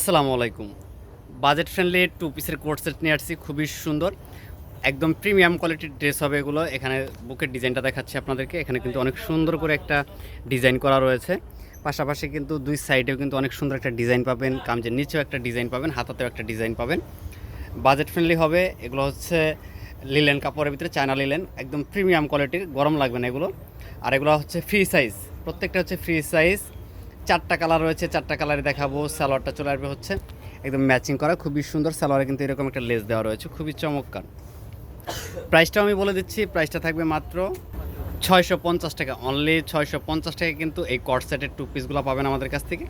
আসসালামু আলাইকুম। Budget friendly two পিসের কোট সেট নিয়ে আসছি, খুবই সুন্দর। একদম প্রিমিয়াম কোয়ালিটির ড্রেস হবে এগুলো। এখানে বুকের ডিজাইনটা দেখাচ্ছি আপনাদেরকে। এখানে কিন্তু অনেক সুন্দর করে একটা ডিজাইন করা রয়েছে। পাশাপাশি কিন্তু দুই সাইডেও কিন্তু অনেক সুন্দর একটা ডিজাইন পাবেন। কামজের নিচেও একটা ডিজাইন পাবেন, হাতাতেও একটা ডিজাইন পাবেন। বাজেট ফ্রেন্ডলি হবে। এগুলো হচ্ছে লিলেন কাপড়ের ভিতরে, চায়না লিলেন একদম প্রিমিয়াম কোয়ালিটির গরম লাগবে না এগুলো। আর এগুলো হচ্ছে ফ্রি সাইজ প্রত্যেকটা হচ্ছে ফ্রি সাইজ চারটা কালার রয়েছে, চারটা কালারে দেখাবো, সালোয়ারটা চলে আসবে হচ্ছে একদম ম্যাচিং করা, খুবই সুন্দর সালোয়ারে কিন্তু এরকম একটা লেস দেওয়া রয়েছে, খুবই চমৎকার। প্রাইসটাও আমি বলে দিচ্ছি প্রাইসটা থাকবে মাত্র ছয়শো পঞ্চাশ টাকা অনলি ছয়শো পঞ্চাশ টাকা কিন্তু এই কট সেটের টু পিসগুলো পাবেন আমাদের কাছ থেকে।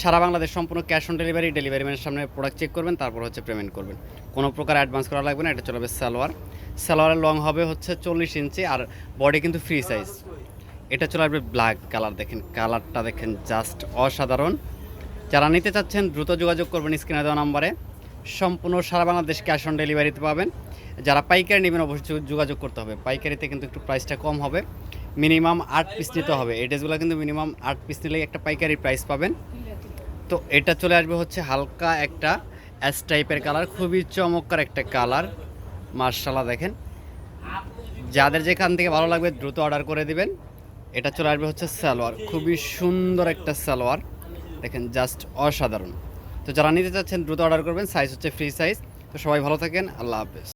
সারা বাংলাদেশ সম্পূর্ণ ক্যাশ অন ডেলিভারি ডেলিভারি ম্যানের সামনে প্রোডাক্ট চেক করবেন, তারপর হচ্ছে পেমেন্ট করবেন। কোনো প্রকার অ্যাডভান্স করা লাগবে না, এটা চলবে সালোয়ার। সালোয়ারের লং হবে হচ্ছে চল্লিশ ইঞ্চি আর বডি কিন্তু ফ্রি সাইজ এটা চলে আসবে ব্ল্যাক কালার দেখেন কালারটা দেখেন জাস্ট অসাধারণ। যারা নিতে চাচ্ছেন, দ্রুত যোগাযোগ করবেন স্ক্রিনে দেওয়া নাম্বারে। সম্পূর্ণ সারা বাংলাদেশ ক্যাশ অন ডেলিভারিতে পাবেন। যারা পাইকারি নেবেন, অবশ্যই যোগাযোগ করতে হবে। পাইকারিতে কিন্তু একটু প্রাইসটা কম হবে। মিনিমাম আট পিস নিতে হবে। এই ড্রেসগুলো কিন্তু মিনিমাম আট পিস নিলেই একটা পাইকারি প্রাইস পাবেন। তো এটা চলে আসবে হচ্ছে হালকা একটা অ্যাস টাইপের কালার খুবই চমৎকার একটা কালার মার্শাল্লাহ, দেখেন। যাদের যেখান থেকে ভালো লাগবে, দ্রুত অর্ডার করে দিবেন। এটা চলে আসবে হচ্ছে সালোয়ার। খুবই সুন্দর একটা সালোয়ার। দেখেন, জাস্ট অসাধারণ। তো যারা নিতে চাচ্ছেন, দ্রুত অর্ডার করবেন। সাইজ হচ্ছে ফ্রি সাইজ তো সবাই ভালো থাকেন। আল্লাহ হাফেজ।